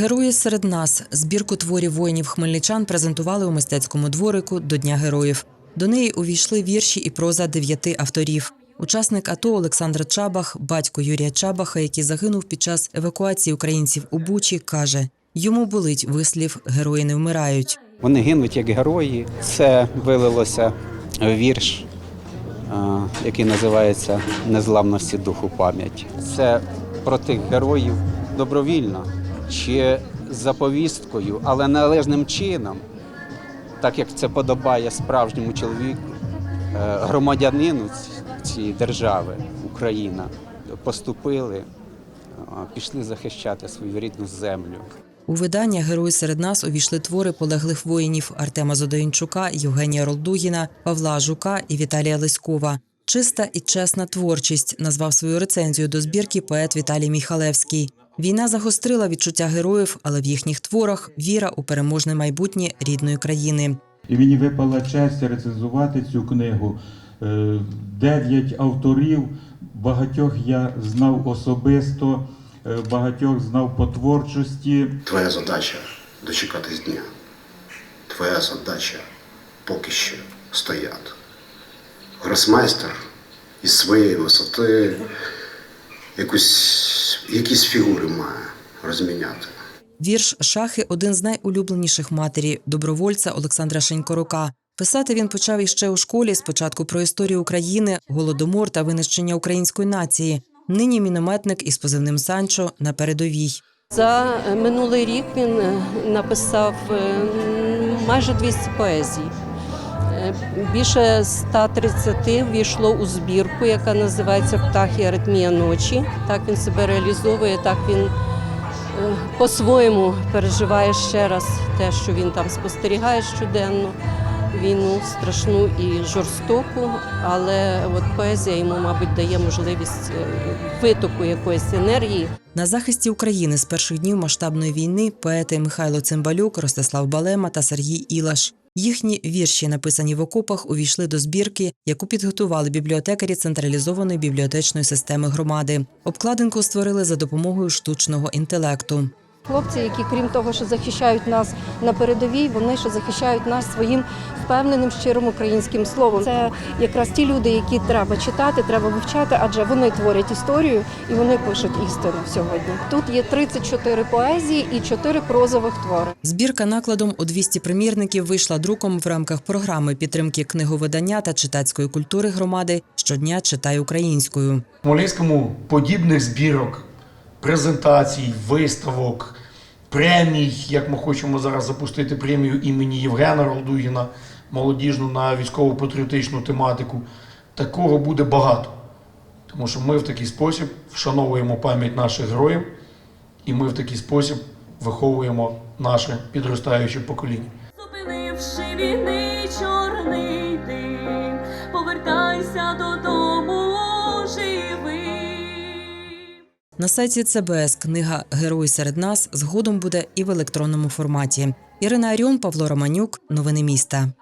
Герої серед нас збірку творів воїнів хмельничан презентували у мистецькому дворику до Дня героїв. До неї увійшли вірші і проза дев'яти авторів. Учасник АТО Олександр Чабах, батько Юрія Чабаха, який загинув під час евакуації українців у Бучі, каже: йому болить вислів Герої не вмирають. Вони гинуть як герої. Це вилилося в вірш, е, який називається Незламності духу пам'ять. Це про тих героїв добровільно чи за повісткою, але належним чином, так як це подобає справжньому чоловіку, е, громадянину цієї держави, Україна, поступили, е, пішли захищати свою рідну землю. У видання Герої серед нас увійшли твори полеглих воїнів Артема Зодоїнчука, Євгенія Ролдугіна, Павла Жука і Віталія Лиськова. Чиста і чесна творчість назвав свою рецензію до збірки поет Віталій Міхалевський. Війна загострила відчуття героїв, але в їхніх творах віра у переможне майбутнє рідної країни. І мені випала честь рецензувати цю книгу. Е, Дев'ять авторів, багатьох я знав особисто, е, багатьох знав по творчості. Твоя задача дочекатись дня. Твоя задача поки що стояти. Гросмайстер із своєї висоти якусь, якісь фігури має розміняти. Вірш Шахи один з найулюбленіших матері добровольця Олександра Шенькорука. Писати він почав іще у школі спочатку про історію України, голодомор та винищення української нації. Нині мінометник із позивним Санчо на передовій. За минулий рік він е, написав е, майже 200 поезій. Е, Більше 130 ввійшло у збірку, яка називається Птахи аритмія ночі. Так він себе реалізовує, так він е, по-своєму переживає ще раз те, що він там спостерігає щоденно. Війну страшну і жорстоку, але от поезія йому, мабуть, дає можливість е, витоку якоїсь енергії. На захисті України з перших днів масштабної війни поети Михайло Цимбалюк, Ростислав Балема та Сергій Ілаш. Їхні вірші, написані в окопах, увійшли до збірки, яку підготували бібліотекарі централізованої бібліотечної системи громади. Обкладинку створили за допомогою штучного інтелекту. Хлопці, які крім того, що захищають нас на передовій, вони ще захищають нас своїм впевненим щирим українським словом. Це якраз ті люди, які треба читати, треба вивчати, адже вони творять історію і вони пишуть істину сьогодні. Тут є 34 поезії і 4 прозових твори. Збірка накладом у 200 примірників вийшла друком в рамках програми підтримки книговидання та читацької культури громади щодня читай українською. В Хмельницькому подібних збірок, презентацій, виставок, премій, як ми хочемо зараз запустити премію імені Євгена Ролдугіна, молодіжну на військово-патріотичну тематику. Такого буде багато. Тому що ми в такий спосіб вшановуємо пам'ять наших героїв, і ми в такий спосіб виховуємо наше підростаюче покоління. Зупинивши війни чорний дим, повертайся додому На сайті ЦБС книга Герої серед нас згодом буде і в електронному форматі. Ірина Аріон, Павло Романюк. Новини міста.